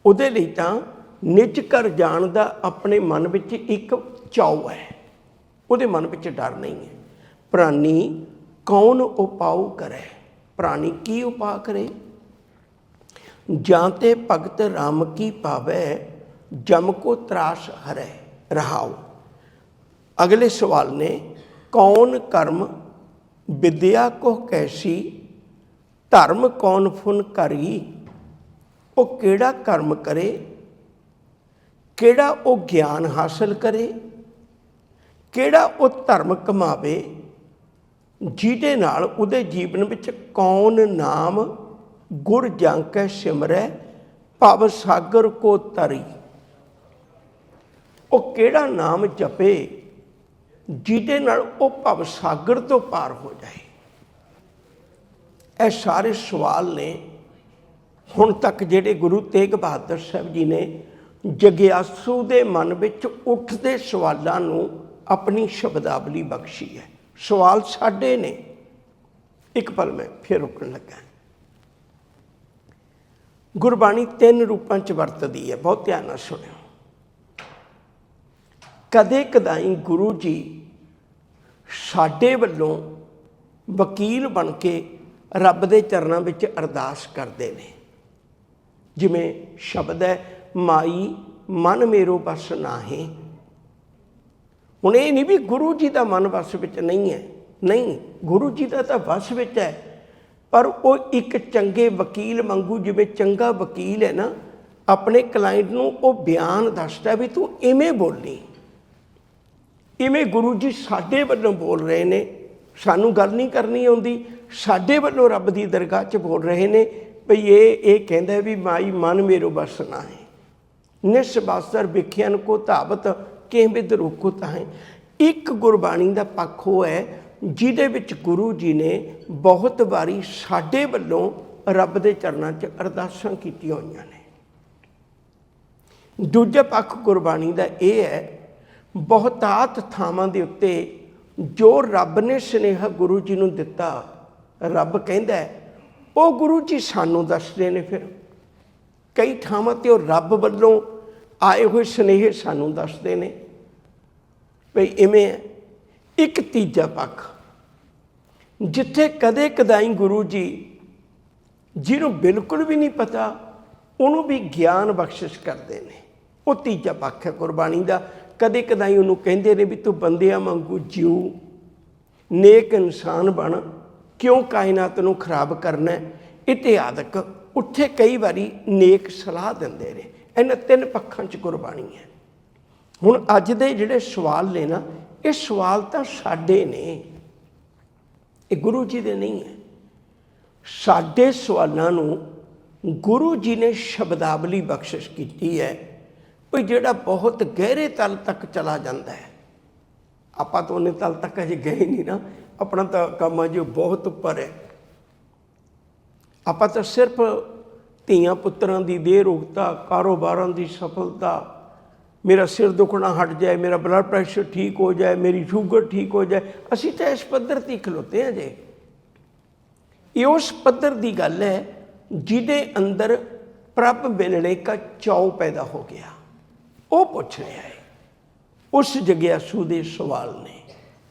ਉਹਦੇ ਲਈ ਤਾਂ ਨਿਜ ਕਰ ਜਾਣ ਦਾ ਆਪਣੇ ਮਨ ਵਿੱਚ ਇੱਕ ਚਾਉ ਹੈ। ਉਹਦੇ ਮਨ ਵਿੱਚ ਡਰ ਨਹੀਂ ਹੈ। ਪ੍ਰਾਨੀ ਕੌਣ ਉਪਾਉ ਕਰੇ? ਪ੍ਰਾਨੀ ਕੀ ਉਪਾਅ ਕਰੇ? ਜਾਂ ਤੇ ਭਗਤ ਰਾਮ ਕੀ ਪਾਵੇ ਜਮ ਕੋ ਤਰਾਸ ਹਰੇ, ਰਹਾਉ। ਅਗਲੇ ਸਵਾਲ ਨੇ, ਕੌਣ ਕਰਮ ਵਿਦਿਆ ਕੋ ਕੈਸੀ, ਧਰਮ ਕੌਣ ਫੁਨ ਕਰੀ, ਉਹ ਕਿਹੜਾ ਕਰਮ ਕਰੇ, ਕਿਹੜਾ ਉਹ ਗਿਆਨ ਹਾਸਲ ਕਰੇ, ਕਿਹੜਾ ਉਹ ਧਰਮ ਕਮਾਵੇ, ਜਿਹਦੇ ਨਾਲ ਉਹਦੇ ਜੀਵਨ ਵਿੱਚ ਕੌਣ ਨਾਮ ਗੁਰ ਜੰਕੈ ਸਿਮਰੈ, ਭਵ ਸਾਗਰ ਕੋ ਤਰੀ। ਉਹ ਕਿਹੜਾ ਨਾਮ ਜਪੇ ਜਿਹਦੇ ਨਾਲ ਉਹ ਭਵ ਸਾਗਰ ਤੋਂ ਪਾਰ ਹੋ ਜਾਏ? ਇਹ ਸਾਰੇ ਸਵਾਲ ਨੇ। ਹੁਣ ਤੱਕ ਜਿਹੜੇ ਗੁਰੂ ਤੇਗ ਬਹਾਦਰ ਸਾਹਿਬ ਜੀ ਨੇ ਜਗਿਆਸੂ ਦੇ ਮਨ ਵਿੱਚ ਉੱਠਦੇ ਸਵਾਲਾਂ ਨੂੰ ਆਪਣੀ ਸ਼ਬਦਾਵਲੀ ਬਖਸ਼ੀ ਹੈ। ਸਵਾਲ ਸਾਡੇ ਨੇ। ਇੱਕ ਪਲ ਮੈਂ ਫਿਰ ਰੁਕਣ ਲੱਗਾ। ਗੁਰਬਾਣੀ ਤਿੰਨ ਰੂਪਾਂ ਚ ਵਰਤਦੀ ਹੈ। ਬਹੁਤ ਧਿਆਨ ਨਾਲ ਸੁਣਿਓ। ਕਦੇ ਕਦਾਈ ਗੁਰੂ ਜੀ ਸਾਡੇ ਵੱਲੋਂ ਵਕੀਲ ਬਣ ਕੇ ਰੱਬ ਦੇ ਚਰਨਾਂ ਵਿੱਚ ਅਰਦਾਸ ਕਰਦੇ ਨੇ। ਜਿਵੇਂ ਸ਼ਬਦ ਹੈ, ਮਾਈ ਮਨ ਮੇਰੋ ਬਸ ਨਾਹੀ। ਹੁਣ ਇਹ ਨਹੀਂ ਵੀ ਗੁਰੂ ਜੀ ਦਾ ਮਨ ਵਸ ਵਿੱਚ ਨਹੀਂ ਹੈ। ਨਹੀਂ, ਗੁਰੂ ਜੀ ਦਾ ਤਾਂ ਵਸ ਵਿੱਚ ਹੈ। ਪਰ ਉਹ ਇੱਕ ਚੰਗੇ ਵਕੀਲ ਵਾਂਗੂ ਜਿਵੇਂ ਚੰਗਾ ਵਕੀਲ ਹੈ ਨਾ, ਆਪਣੇ ਕਲਾਇੰਟ ਨੂੰ ਉਹ ਬਿਆਨ ਦੱਸਦਾ ਵੀ ਤੂੰ ਇਵੇਂ ਬੋਲੀ। ਇਵੇਂ ਗੁਰੂ ਜੀ ਸਾਡੇ ਵੱਲੋਂ ਬੋਲ ਰਹੇ ਨੇ, ਸਾਨੂੰ ਗੱਲ ਨਹੀਂ ਕਰਨੀ ਆਉਂਦੀ, ਸਾਡੇ ਵੱਲੋਂ ਰੱਬ ਦੀ ਦਰਗਾਹ 'ਚ ਬੋਲ ਰਹੇ ਨੇ ਭਈ ਇਹ ਇਹ ਕਹਿੰਦਾ ਵੀ ਮਾਈ, ਮਨ ਮੇਰੋ ਬਸ ਨਾ ਹੈ। ਨਿਸਬਾਸਰ ਵਿਖਿਆਨ ਕੋ ਧਾਵਤ ਕਿਵੇਂ ਰੋਕੋ ਹੈ ਇੱਕ ਗੁਰਬਾਣੀ ਦਾ ਪੱਖ ਉਹ ਹੈ ਜਿਹਦੇ ਵਿੱਚ ਗੁਰੂ ਜੀ ਨੇ ਬਹੁਤ ਵਾਰੀ ਸਾਡੇ ਵੱਲੋਂ ਰੱਬ ਦੇ ਚਰਨਾਂ 'ਚ ਅਰਦਾਸਾਂ ਕੀਤੀਆਂ ਹੋਈਆਂ ਨੇ। ਦੂਜਾ ਪੱਖ ਗੁਰਬਾਣੀ ਦਾ ਇਹ ਹੈ, ਬਹੁਤਾਤ ਥਾਵਾਂ ਦੇ ਉੱਤੇ ਜੋ ਰੱਬ ਨੇ ਸੁਨੇਹਾ ਗੁਰੂ ਜੀ ਨੂੰ ਦਿੱਤਾ, ਰੱਬ ਕਹਿੰਦਾ ਉਹ ਗੁਰੂ ਜੀ ਸਾਨੂੰ ਦੱਸਦੇ ਨੇ ਫਿਰ। ਕਈ ਥਾਵਾਂ ਤੇ ਉਹ ਰੱਬ ਵੱਲੋਂ ਆਏ ਹੋਏ ਸੁਨੇਹੇ ਸਾਨੂੰ ਦੱਸਦੇ ਨੇ। ਭਈ ਇਵੇਂ ਹੈ, ਇੱਕ ਤੀਜਾ ਪੱਖ ਜਿੱਥੇ ਕਦੇ ਕਦਾਈ ਗੁਰੂ ਜੀ, ਜਿਹਨੂੰ ਬਿਲਕੁਲ ਵੀ ਨਹੀਂ ਪਤਾ, ਉਹਨੂੰ ਵੀ ਗਿਆਨ ਬਖਸ਼ਿਸ਼ ਕਰਦੇ ਨੇ। ਉਹ ਤੀਜਾ ਪੱਖ ਹੈ ਕੁਰਬਾਨੀ ਦਾ। ਕਦੇ ਕਦਾਈ ਉਹਨੂੰ ਕਹਿੰਦੇ ਨੇ ਵੀ ਤੂੰ ਬੰਦਿਆਂ ਵਾਂਗੂ ਜਿਉ ਨੇਕ ਇਨਸਾਨ ਬਣ, ਕਿਉਂ ਕਾਇਨਾਤ ਨੂੰ ਖਰਾਬ ਕਰਨਾ ਹੈ? ਉੱਥੇ ਕਈ ਵਾਰੀ ਨੇਕ ਸਲਾਹ ਦਿੰਦੇ ਨੇ। ਇਹਨਾਂ ਤਿੰਨ ਪੱਖਾਂ 'ਚ ਕੁਰਬਾਨੀ ਹੈ। ਹੁਣ ਅੱਜ ਦੇ ਜਿਹੜੇ ਸਵਾਲ ਨੇ ਨਾ, ਇਹ ਸਵਾਲ ਤਾਂ ਸਾਡੇ ਨੇ। ਇਹ ਗੁਰੂ ਜੀ ਦੇ ਨਹੀਂ ਹੈ। ਸਾਡੇ ਸਵਾਲਾਂ ਨੂੰ ਗੁਰੂ ਜੀ ਨੇ ਸ਼ਬਦਾਵਲੀ ਬਖਸ਼ਿਸ਼ ਕੀਤੀ ਹੈ। ਵੀ ਜਿਹੜਾ ਬਹੁਤ ਗਹਿਰੇ ਤਲ ਤੱਕ ਚਲਾ ਜਾਂਦਾ ਹੈ। ਆਪਾਂ ਤਾਂ ਉਹਨੇ ਤਲ ਤੱਕ ਅਜੇ ਗਏ ਨਹੀਂ ਨਾ। ਆਪਣਾ ਤਾਂ ਕੰਮ ਅਜੇ ਬਹੁਤ ਉੱਪਰ ਹੈ। ਆਪਾਂ ਤਾਂ ਸਿਰਫ ਧੀਆਂ ਪੁੱਤਰਾਂ ਦੀ ਦੇਹ ਰੋਗਤਾ, ਕਾਰੋਬਾਰਾਂ ਦੀ ਸਫਲਤਾ ਮੇਰਾ ਸਿਰ ਦੁਖਣਾ ਹਟ ਜਾਏ, ਮੇਰਾ ਬਲੱਡ ਪ੍ਰੈਸ਼ਰ ਠੀਕ ਹੋ ਜਾਏ, ਮੇਰੀ ਸ਼ੂਗਰ ਠੀਕ ਹੋ ਜਾਏ, ਅਸੀਂ ਤਾਂ ਇਸ ਪੱਧਰ ਤੇ ਖਲੋਤੇ ਹਾਂ ਜੇ। ਇਹ ਉਸ ਪੱਧਰ ਦੀ ਗੱਲ ਹੈ ਜਿਹਦੇ ਅੰਦਰ ਪ੍ਰਭ ਮਿਲਣੇ ਦਾ ਚਾਉ ਪੈਦਾ ਹੋ ਗਿਆ। ਉਹ ਪੁੱਛ ਰਿਹਾ ਹੈ, ਉਸ ਜਗਿਆਸੂ ਦੇ ਸਵਾਲ ਨੇ।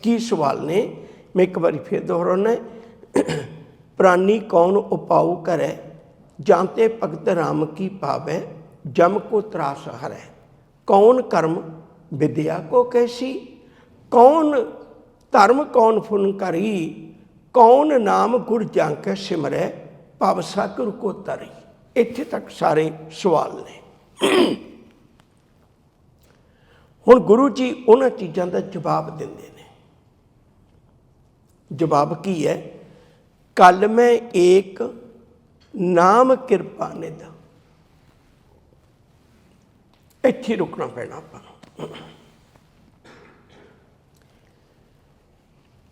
ਕੀ ਸਵਾਲ ਨੇ? ਮੈਂ ਇੱਕ ਵਾਰੀ ਫੇਰ ਦੁਹਰਾਉਣਾ ਪ੍ਰਾਨੀ ਕੌਣ ਉਪਾਉ ਕਰੇ? ਜਾਂਤੇ ਭਗਤ ਰਾਮ ਕੀ ਪਾਵੇ? ਜਮ ਕੋ ਤਰਾਸ ਹਰੈ। ਕੌਣ ਕਰਮ ਵਿਦਿਆ ਕੋ ਕੈਸੀ? ਕੌਣ ਧਰਮ ਕੌਣ ਫੁਨ ਕਰੀ? ਕੌਣ ਨਾਮ ਗੁਰ ਜਾਂਕੇ ਸਿਮਰੈ? ਭਵ ਸਾਗਰ ਕੋ ਤਰੀ ਇੱਥੇ ਤੱਕ ਸਾਰੇ ਸਵਾਲ ਨੇ। ਹੁਣ ਗੁਰੂ ਜੀ ਉਹਨਾਂ ਚੀਜ਼ਾਂ ਦਾ ਜਵਾਬ ਦਿੰਦੇ ਨੇ। ਜਵਾਬ ਕੀ ਹੈ? ਕਲ ਮੈਂ ਏਕ ਨਾਮ ਕਿਰਪਾ ਨਿਧ। ਇੱਥੇ ਰੁਕਣਾ ਪੈਣਾ ਆਪਾਂ ਨੂੰ।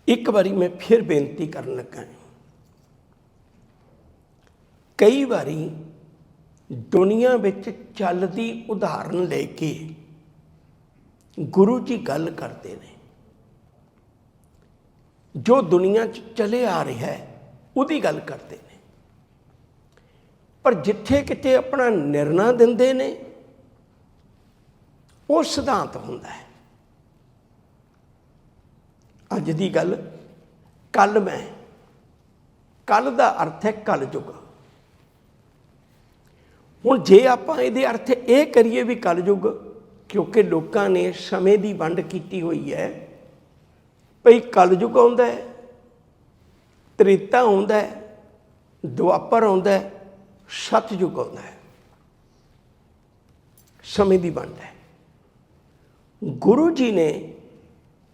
ਇੱਕ ਵਾਰੀ ਮੈਂ ਫਿਰ ਬੇਨਤੀ ਕਰਨ ਲੱਗਾ ਕਈ ਵਾਰੀ ਦੁਨੀਆ ਵਿੱਚ ਚੱਲਦੀ ਉਦਾਹਰਨ ਲੈ ਕੇ ਗੁਰੂ ਜੀ ਗੱਲ ਕਰਦੇ ਨੇ। ਜੋ ਦੁਨੀਆ 'ਚ ਚਲੇ ਆ ਰਿਹਾ ਹੈ, ਉਹਦੀ ਗੱਲ ਕਰਦੇ ਨੇ। ਪਰ ਜਿੱਥੇ ਕਿਤੇ ਆਪਣਾ ਨਿਰਣਾ ਦਿੰਦੇ ਨੇ ਉਹ ਸਿਧਾਂਤ ਹੁੰਦਾ ਹੈ। ਅੱਜ ਦੀ ਗੱਲ ਕੱਲ ਮੈਂ, ਕੱਲ ਦਾ ਅਰਥ ਹੈ ਕਲ ਯੁੱਗ। ਹੁਣ ਜੇ ਆਪਾਂ ਇਹਦੇ ਅਰਥ ਇਹ ਕਰੀਏ ਵੀ ਕਲ ਯੁਗ, ਕਿਉਂਕਿ ਲੋਕਾਂ ਨੇ ਸਮੇਂ ਦੀ ਵੰਡ ਕੀਤੀ ਹੋਈ ਹੈ, ਭਈ ਕਲਯੁਗ ਆਉਂਦਾ ਹੈ, ਤ੍ਰੇਤਾ ਆਉਂਦਾ ਹੈ, ਦੁਆਪਰ ਆਉਂਦਾ ਹੈ, ਸਤਯੁਗ ਆਉਂਦਾ ਹੈ। ਸਮੇਂ ਦੀ ਵੰਡ ਹੈ। ਗੁਰੂ ਜੀ ਨੇ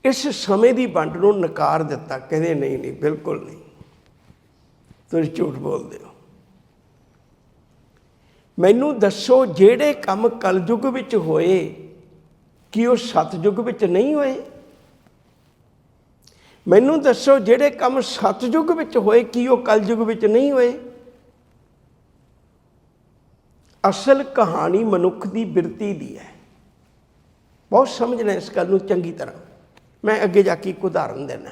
ਇਸ ਸਮੇਂ ਦੀ ਵੰਡ ਨੂੰ ਨਕਾਰ ਦਿੱਤਾ। ਕਹਿੰਦੇ, ਨਹੀਂ ਨਹੀਂ, ਬਿਲਕੁਲ ਨਹੀਂ। ਤੁਸੀਂ ਝੂਠ ਬੋਲਦੇ ਹੋ। ਮੈਨੂੰ ਦੱਸੋ, ਜਿਹੜੇ ਕੰਮ ਕਲਯੁਗ ਵਿੱਚ ਹੋਏ, ਕੀ ਉਹ ਸਤਯੁਗ ਵਿੱਚ ਨਹੀਂ ਹੋਏ? ਮੈਨੂੰ ਦੱਸੋ, ਜਿਹੜੇ ਕੰਮ ਸਤਯੁਗ ਵਿੱਚ ਹੋਏ, ਕੀ ਉਹ ਕਲਯੁਗ ਵਿੱਚ ਨਹੀਂ ਹੋਏ? ਅਸਲ ਕਹਾਣੀ ਮਨੁੱਖ ਦੀ ਬਿਰਤੀ ਦੀ ਹੈ। ਬਹੁਤ ਸਮਝਣਾ ਇਸ ਗੱਲ ਨੂੰ ਚੰਗੀ ਤਰ੍ਹਾਂ। ਮੈਂ ਅੱਗੇ ਜਾ ਕੇ ਇੱਕ ਉਦਾਹਰਨ ਦੇਣਾ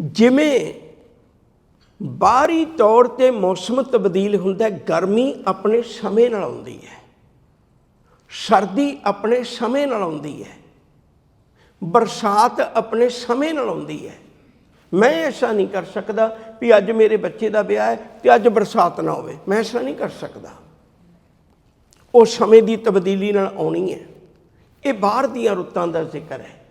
ਜਿਵੇਂ ਬਾਹਰੀ ਤੌਰ ਤੇ ਮੌਸਮ ਤਬਦੀਲ ਹੁੰਦਾ ਗਰਮੀ ਆਪਣੇ ਸਮੇਂ ਨਾਲ ਆਉਂਦੀ ਹੈ। ਸਰਦੀ ਆਪਣੇ ਸਮੇਂ ਨਾਲ ਆਉਂਦੀ ਹੈ। ਬਰਸਾਤ ਆਪਣੇ ਸਮੇਂ ਨਾਲ ਆਉਂਦੀ ਹੈ। ਮੈਂ ਐਸਾ ਨਹੀਂ ਕਰ ਸਕਦਾ ਵੀ ਅੱਜ ਮੇਰੇ ਬੱਚੇ ਦਾ ਵਿਆਹ ਹੈ ਤੇ ਅੱਜ ਬਰਸਾਤ ਨਾ ਹੋਵੇ। ਮੈਂ ਐਸਾ ਨਹੀਂ ਕਰ ਸਕਦਾ। ਉਹ ਸਮੇਂ ਦੀ ਤਬਦੀਲੀ ਨਾਲ ਆਉਣੀ ਹੈ। ਇਹ ਬਾਹਰ ਦੀਆਂ ਰੁੱਤਾਂ ਦਾ ਜ਼ਿਕਰ ਹੈ।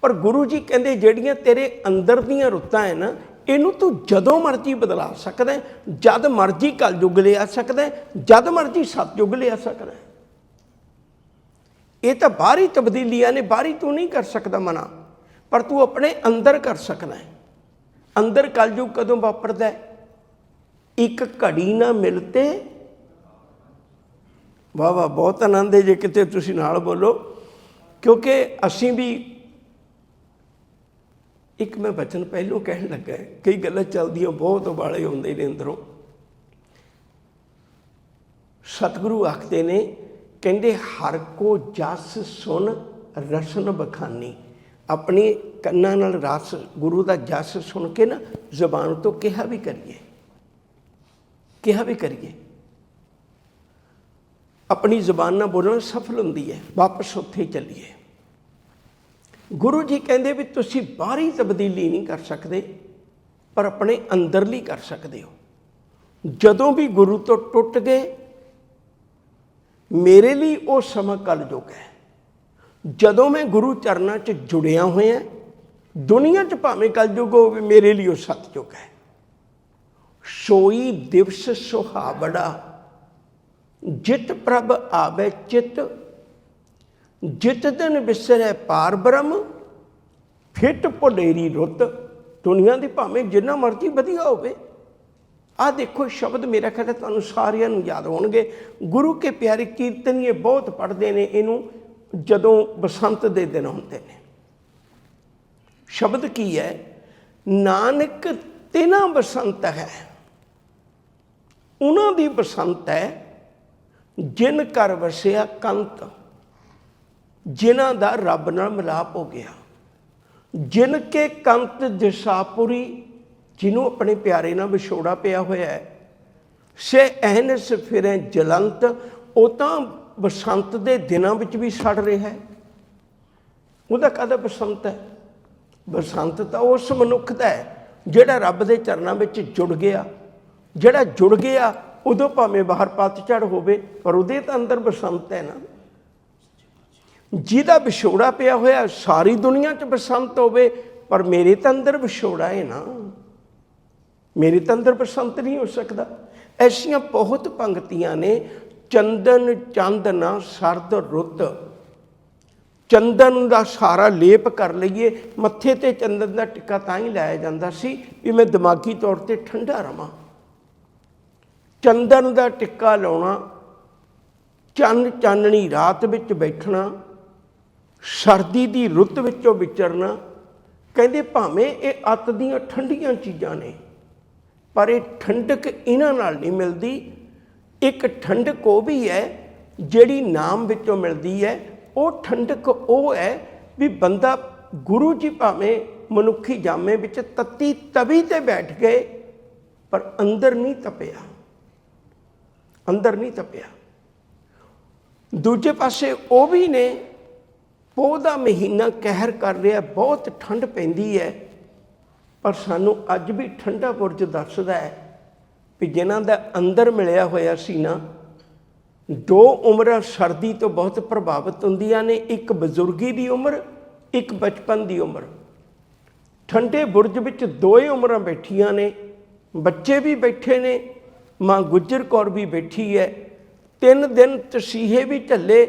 ਪਰ ਗੁਰੂ ਜੀ ਕਹਿੰਦੇ, ਜਿਹੜੀਆਂ ਤੇਰੇ ਅੰਦਰ ਦੀਆਂ ਰੁੱਤਾਂ ਹੈ ਨਾ, ਇਹਨੂੰ ਤੂੰ ਜਦੋਂ ਮਰਜ਼ੀ ਬਦਲਾ ਸਕਦਾ ਜਦ ਮਰਜ਼ੀ ਕਲਯੁਗ ਲਿਆ ਸਕਦਾ ਜਦ ਮਰਜ਼ੀ ਸਤਯੁਗ ਲਿਆ ਸਕਦਾ ਇਹ ਤਾਂ ਬਾਹਰੀ ਤਬਦੀਲੀਆਂ ਨੇ, ਬਾਹਰੀ ਤੂੰ ਨਹੀਂ ਕਰ ਸਕਦਾ ਮਨਾ, ਪਰ ਤੂੰ ਆਪਣੇ ਅੰਦਰ ਕਰ ਸਕਦਾ ਹੈ। ਅੰਦਰ ਕਲਯੁਗ ਕਦੋਂ ਵਾਪਰਦਾ ਹੈ? ਇੱਕ ਘੜੀ ਨਾ ਮਿਲਤੇ ਵਾਹ ਵਾਹ, ਬਹੁਤ ਆਨੰਦ ਹੈ ਜੇ ਕਿਤੇ ਤੁਸੀਂ ਨਾਲ ਬੋਲੋ। ਕਿਉਂਕਿ ਅਸੀਂ ਵੀ ਇੱਕ ਮੈਂ ਬਚਨ ਪਹਿਲੋਂ ਕਹਿਣ ਲੱਗਾ ਕਈ ਗੱਲਾਂ ਚੱਲਦੀਆਂ, ਬਹੁਤ ਉਬਾਲੇ ਹੁੰਦੇ ਨੇ ਅੰਦਰੋਂ। ਸਤਿਗੁਰੂ ਆਖਦੇ ਨੇ, ਕਹਿੰਦੇ, ਹਰ ਕੋ ਜਸ ਸੁਣ ਰਸਨ ਬਖਾਨੀ। ਆਪਣੀ ਕੰਨਾਂ ਨਾਲ ਰਸ, ਗੁਰੂ ਦਾ ਜਸ ਸੁਣ ਕੇ ਨਾ ਜ਼ਬਾਨ ਤੋਂ ਕਿਹਾ ਵੀ ਕਰੀਏ। ਕਿਹਾ ਵੀ ਕਰੀਏ। ਆਪਣੀ ਜ਼ੁਬਾਨ ਨਾਲ ਬੋਲਣਾ ਸਫਲ ਹੁੰਦੀ ਹੈ, ਵਾਪਸ ਉੱਥੇ ਚੱਲੀਏ। ਗੁਰੂ ਜੀ ਕਹਿੰਦੇ ਵੀ ਤੁਸੀਂ ਬਾਹਰੀ ਤਬਦੀਲੀ ਨਹੀਂ ਕਰ ਸਕਦੇ, ਪਰ ਆਪਣੇ ਅੰਦਰਲੀ ਕਰ ਸਕਦੇ ਹੋ। ਜਦੋਂ ਵੀ ਗੁਰੂ ਤੋਂ ਟੁੱਟ ਗਏ, ਮੇਰੇ ਲਈ ਉਹ ਸਮਾਂ ਕਲਯੁਗ ਹੈ। ਜਦੋਂ ਮੈਂ ਗੁਰੂ ਚਰਨਾਂ 'ਚ ਜੁੜਿਆ ਹੋਇਆ, ਦੁਨੀਆ 'ਚ ਭਾਵੇਂ ਕਲਯੁਗ ਹੋਵੇ ਮੇਰੇ ਲਈ ਉਹ ਸਤਯੁਗ ਹੈ। ਸੋਈ ਦਿਵਸ ਸੁਹਾਵੜਾ ਜਿਤ ਪ੍ਰਭ ਆਵੇ ਚਿਤ, ਜਿਤ ਦਿਨ ਵਿਸਰੈ ਪਾਰ ਬ੍ਰਹਮ, ਫਿੱਟ ਭੁਲੇਰੀ ਰੁੱਤ, ਦੁਨੀਆ ਦੀ ਭਾਵੇਂ ਜਿੰਨਾ ਮਰਜ਼ੀ ਵਧੀਆ ਹੋਵੇ। ਆ ਦੇਖੋ, ਸ਼ਬਦ ਮੇਰਾ ਖਿਆਲ ਤੁਹਾਨੂੰ ਸਾਰਿਆਂ ਨੂੰ ਯਾਦ ਹੋਣਗੇ। ਗੁਰੂ ਕੇ ਪਿਆਰੇ ਕੀਰਤਨੀਏ ਬਹੁਤ ਪੜ੍ਹਦੇ ਨੇ, ਇਹਨੂੰ ਜਦੋਂ ਬਸੰਤ ਦੇ ਦਿਨ ਹੁੰਦੇ ਨੇ। ਸ਼ਬਦ ਕੀ ਹੈ? ਨਾਨਕ ਤਿਨਾ ਬਸੰਤ ਹੈ, ਉਹਨਾਂ ਦੀ ਬਸੰਤ ਹੈ ਜਿਨ ਕਰ ਵਸਿਆ ਕੰਤ, ਜਿਨ੍ਹਾਂ ਦਾ ਰੱਬ ਨਾਲ ਮਿਲਾਪ ਹੋ ਗਿਆ। ਜਿਨ ਕੇ ਕੰਤ ਦਿਸ਼ਾਪੁਰੀ ਜਿਹਨੂੰ ਆਪਣੇ ਪਿਆਰੇ ਨਾਲ ਵਿਛੋੜਾ ਪਿਆ ਹੋਇਆ ਹੈ। ਸੇ ਅਹਨਸ ਫਿਰੇ ਜਲੰਤ, ਉਹ ਤਾਂ ਬਸੰਤ ਦੇ ਦਿਨਾਂ ਵਿੱਚ ਵੀ ਸੜ ਰਿਹਾ ਹੈ। ਉਹਦਾ ਕਦਾ ਬਸੰਤ ਹੈ? ਬਸੰਤ ਤਾਂ ਉਸ ਮਨੁੱਖ ਦਾ ਹੈ, ਜਿਹੜਾ ਰੱਬ ਦੇ ਚਰਨਾਂ ਵਿੱਚ ਜੁੜ ਗਿਆ। ਜਿਹੜਾ ਜੁੜ ਗਿਆ ਉਦੋਂ ਭਾਵੇਂ ਬਾਹਰ ਪਤਝੜ ਹੋਵੇ, ਪਰ ਉਹਦੇ ਤਾਂ ਅੰਦਰ ਬਸੰਤ ਹੈ ਨਾ। ਜਿਹਦਾ ਵਿਛੋੜਾ ਪਿਆ ਹੋਇਆ, ਸਾਰੀ ਦੁਨੀਆ 'ਚ ਬਸੰਤ ਹੋਵੇ, ਪਰ ਮੇਰੇ ਤਾਂ ਅੰਦਰ ਵਿਛੋੜਾ ਹੈ ਨਾ। ਮੇਰੇ ਤਾਂ ਅੰਦਰ ਬਸੰਤ ਨਹੀਂ ਹੋ ਸਕਦਾ। ਐਸੀਆਂ ਬਹੁਤ ਪੰਕਤੀਆਂ ਨੇ, ਚੰਦਨ ਚੰਦ ਨਾ ਸਰਦ ਰੁੱਤ। ਚੰਦਨ ਦਾ ਸਾਰਾ ਲੇਪ ਕਰ ਲਈਏ, ਮੱਥੇ ਤੇ ਚੰਦਨ ਦਾ ਟਿੱਕਾ ਤਾਂ ਹੀ ਲਾਇਆ ਜਾਂਦਾ ਸੀ ਵੀ ਮੈਂ ਦਿਮਾਗੀ ਤੌਰ ਤੇ ਠੰਡਾ ਰਵਾਂ। ਚੰਦਨ ਦਾ ਟਿੱਕਾ ਲਾਉਣਾ, ਚੰਨ ਚਾਨਣੀ ਰਾਤ ਵਿੱਚ ਬੈਠਣਾ, ਸਰਦੀ ਦੀ ਰੁੱਤ ਵਿੱਚੋਂ ਵਿਚਰਨਾ, ਕਹਿੰਦੇ ਭਾਵੇਂ ਇਹ ਅੱਤ ਦੀਆਂ ਠੰਡੀਆਂ ਚੀਜ਼ਾਂ ਨੇ, ਪਰ ਇਹ ਠੰਡਕ ਇਹਨਾਂ ਨਾਲ ਨਹੀਂ ਮਿਲਦੀ। ਇੱਕ ਠੰਡਕ ਉਹ ਵੀ ਹੈ ਜਿਹੜੀ ਨਾਮ ਵਿੱਚੋਂ ਮਿਲਦੀ ਹੈ। ਉਹ ਠੰਡਕ ਉਹ ਹੈ ਵੀ ਬੰਦਾ ਗੁਰੂ ਜੀ ਭਾਵੇਂ ਮਨੁੱਖੀ ਜਾਮੇ ਵਿੱਚ ਤੱਤੀ ਤਵੀ ਤੇ ਬੈਠ ਗਏ, ਪਰ ਅੰਦਰ ਨਹੀਂ ਤਪਿਆ। ਅੰਦਰ ਨਹੀਂ ਤਪਿਆ। ਦੂਜੇ ਪਾਸੇ ਉਹ ਵੀ ਨੇ, ਪੋਹ ਦਾ ਮਹੀਨਾ ਕਹਿਰ ਕਰ ਰਿਹਾ, ਬਹੁਤ ਠੰਡ ਪੈਂਦੀ ਹੈ, ਪਰ ਸਾਨੂੰ ਅੱਜ ਵੀ ਠੰਡਾ ਬੁਰਜ ਦੱਸਦਾ ਹੈ ਵੀ ਜਿਨ੍ਹਾਂ ਦਾ ਅੰਦਰ ਮਿਲਿਆ ਹੋਇਆ ਸੀ ਨਾ, ਦੋ ਉਮਰਾਂ ਸਰਦੀ ਤੋਂ ਬਹੁਤ ਪ੍ਰਭਾਵਿਤ ਹੁੰਦੀਆਂ ਨੇ, ਇੱਕ ਬਜ਼ੁਰਗੀ ਦੀ ਉਮਰ, ਇੱਕ ਬਚਪਨ ਦੀ ਉਮਰ। ਠੰਡੇ ਬੁਰਜ ਵਿੱਚ ਦੋਏ ਉਮਰਾਂ ਬੈਠੀਆਂ ਨੇ, ਬੱਚੇ ਵੀ ਬੈਠੇ ਨੇ ਮਾਂ ਗੁੱਜਰ ਕੌਰ ਵੀ ਬੈਠੀ ਹੈ। ਤਿੰਨ ਦਿਨ ਤਸੀਹੇ ਵੀ ਝੱਲੇ,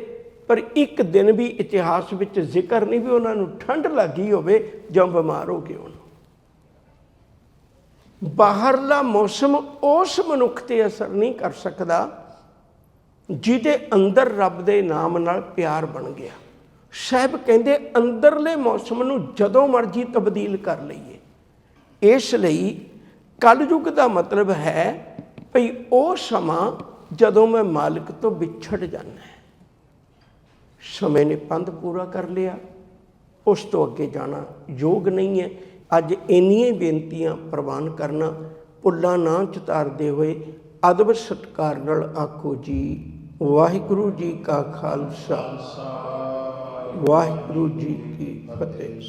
ਪਰ ਇੱਕ ਦਿਨ ਵੀ ਇਤਿਹਾਸ ਵਿੱਚ ਜ਼ਿਕਰ ਨਹੀਂ ਵੀ ਉਹਨਾਂ ਨੂੰ ਠੰਡ ਲੱਗੀ ਹੋਵੇ ਜਾਂ ਬਿਮਾਰ ਹੋ ਗਏ ਹੋਣ। ਬਾਹਰਲਾ ਮੌਸਮ ਉਸ ਮਨੁੱਖ ਤੇ ਅਸਰ ਨਹੀਂ ਕਰ ਸਕਦਾ, ਜਿਹਦੇ ਅੰਦਰ ਰੱਬ ਦੇ ਨਾਮ ਨਾਲ ਪਿਆਰ ਬਣ ਗਿਆ। ਸਾਹਿਬ ਕਹਿੰਦੇ, ਅੰਦਰਲੇ ਮੌਸਮ ਨੂੰ ਜਦੋਂ ਮਰਜ਼ੀ ਤਬਦੀਲ ਕਰ ਲਈਏ। ਇਸ ਲਈ ਕਲਯੁਗ ਦਾ ਮਤਲਬ ਹੈ ਭਈ ਉਹ ਸਮਾਂ ਜਦੋਂ ਮੈਂ ਮਾਲਕ ਤੋਂ ਵਿਛੜ ਜਾਂਦਾ ਸਮੇਂ ਨੇ ਪੰਧ ਪੂਰਾ ਕਰ ਲਿਆ, ਉਸ ਤੋਂ ਅੱਗੇ ਜਾਣਾ ਯੋਗ ਨਹੀਂ ਹੈ। ਅੱਜ ਇੰਨੀਆਂ ਬੇਨਤੀਆਂ ਪ੍ਰਵਾਨ ਕਰਨਾ, ਪੁੱਲਾਂ ਨਾ ਚਤਾਰਦੇ ਹੋਏ ਅਦਬ ਸਤਕਾਰ ਨਾਲ ਆਖੋ ਜੀ, ਵਾਹਿਗੁਰੂ ਜੀ ਕਾ ਖਾਲਸਾ, ਵਾਹਿਗੁਰੂ ਜੀ ਕੀ ਫਤਿਹ।